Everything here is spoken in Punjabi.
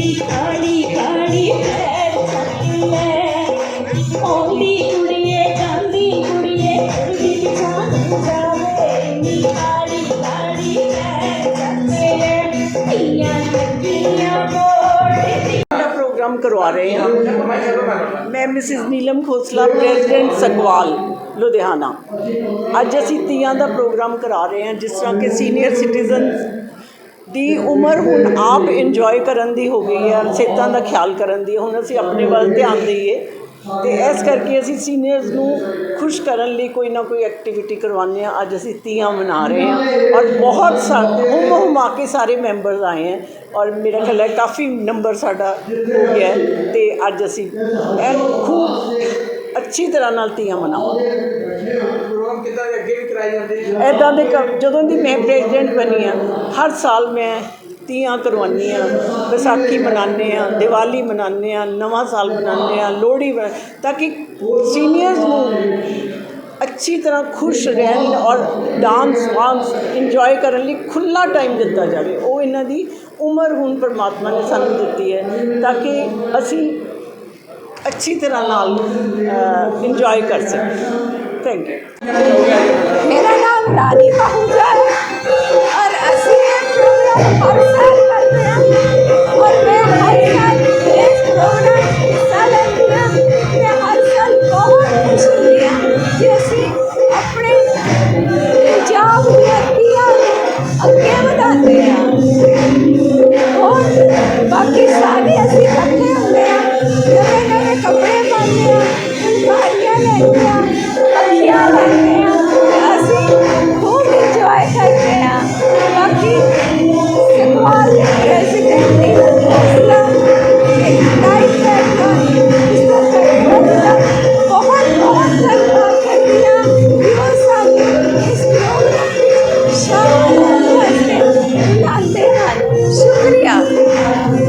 ਨੀ ਕਾਲੀ ਕਾਲੀ ਪੈਰ ਛੱਡੀ ਐ ਓਲੀ ਕੁੜੀਏ ਜਾਂਦੀ ਕੁੜੀਏ ਕੁੜੀ ਜਾਣ ਜਾਵੇ। ਨੀ ਕਾਲੀ ਕਾਲੀ ਪੈਰ ਛੱਡੀ ਐ ਧੀਆਂ ਲੱਗੀਆਂ ਬੋੜੀ प्रोग्राम करवा रहे हैं मैं मिसिस नीलम खोसला ਪ੍ਰੈਜ਼ੀਡੈਂਟ ਸਕਵਾਲ ਲੁਧਿਆਣਾ। ਅੱਜ ਅਸੀਂ ਤੀਆਂ ਦਾ ਪ੍ਰੋਗਰਾਮ ਕਰਾ ਰਹੇ ਹਾਂ ਜਿਸ ਤਰ੍ਹਾਂ ਕਿ ਸੀਨੀਅਰ ਸਿਟੀਜ਼ਨ ਦੀ ਉਮਰ ਹੁਣ ਆਪ ਇੰਜੋਏ ਕਰਨ ਦੀ ਹੋ ਗਈ ਹੈ ਸਿਹਤਾਂ ਦਾ ਖਿਆਲ ਕਰਨ ਦੀ ਹੁਣ ਅਸੀਂ ਆਪਣੇ ਵੱਲ ਧਿਆਨ ਦਈਏ ਤੇ ਇਸ ਕਰਕੇ ਅਸੀਂ ਸੀਨੀਅਰਸ ਨੂੰ ਖੁਸ਼ ਕਰਨ ਲਈ ਕੋਈ ਨਾ ਕੋਈ ਐਕਟੀਵਿਟੀ ਕਰਵਾਉਂਦੇ ਹਾਂ। ਅੱਜ ਅਸੀਂ ਤੀਆਂ ਮਨਾ ਰਹੇ ਹਾਂ ਔਰ ਬਹੁਤ ਸਾਰੇ ਹੁਮ ਹੁਮਾ ਕੇ ਸਾਰੇ ਮੈਂਬਰਸ ਆਏ ਹੈ ਔਰ ਮੇਰਾ ਖਿਆਲ ਹੈ ਕਾਫੀ ਨੰਬਰ ਸਾਡਾ ਹੋ ਗਿਆ ਤੇ ਅੱਜ ਅਸੀਂ ਐਨ ਖੂਬ ਅੱਛੀ ਤਰ੍ਹਾਂ ਨਾਲ ਤੀਆਂ ਮਨਾਵਾਂਗੇ। ਪ੍ਰੋਗਰਾਮ ਕਿੱਦਾਂ ਦੇ ਅੱਗੇ ਵੀ ਕਰਾਏ ਜਾਂਦੇ ਐਦਾਂ ਦੇ ਕੰਮ- ਜਦੋਂ ਦੀ ਮੈਂ ਪ੍ਰੈਜ਼ੀਡੈਂਟ ਬਣੀ ਆ, ਹਰ ਸਾਲ ਮੈਂ ਤੀਆਂ ਕਰਵਾਉਂਦੀ ਆ ਵਿਸਾਖੀ ਮਨਾਉਂਦੇ ਆ, ਦੀਵਾਲੀ ਮਨਾਉਂਦੇ ਆ, ਨਵਾਂ ਸਾਲ ਮਨਾਉਂਦੇ ਆ, ਲੋਹੜੀ ਮਨਾ- ਤਾਂ ਕਿ ਸੀਨੀਅਰਸ ਨੂੰ ਅੱਛੀ ਤਰ੍ਹਾਂ ਖੁਸ਼ ਰਹਿਣ ਔਰ ਡਾਂਸ ਵਾਂਸ ਇੰਜੋਏ ਕਰਨ ਲਈ ਖੁੱਲਾ ਟਾਈਮ ਦਿੱਤਾ ਜਾਵੇ। ਉਹ ਇਹਨਾਂ ਦੀ ਉਮਰ ਹੁਣ ਪਰਮਾਤਮਾ ਨੇ ਸਾਨੂੰ ਦਿੱਤੀ ਹੈ, ਤਾਂ ਕਿ ਅਸੀਂ ਅੱਛੀ ਤਰ੍ਹਾਂ ਨਾਲ ਇੰਜੋਏ ਕਰ ਸਕੀਏ। थैंक यू मेरा नाम रानी पहुँचा है और असली प्रोग्राम हर साल करते हैं और मैं हर साल इस प्रोग्राम हिस्सा लेती हूँ मैं हर साल बहुत खुश होती हूँ। जैसे अपने जाओ किया क्या बताते हैं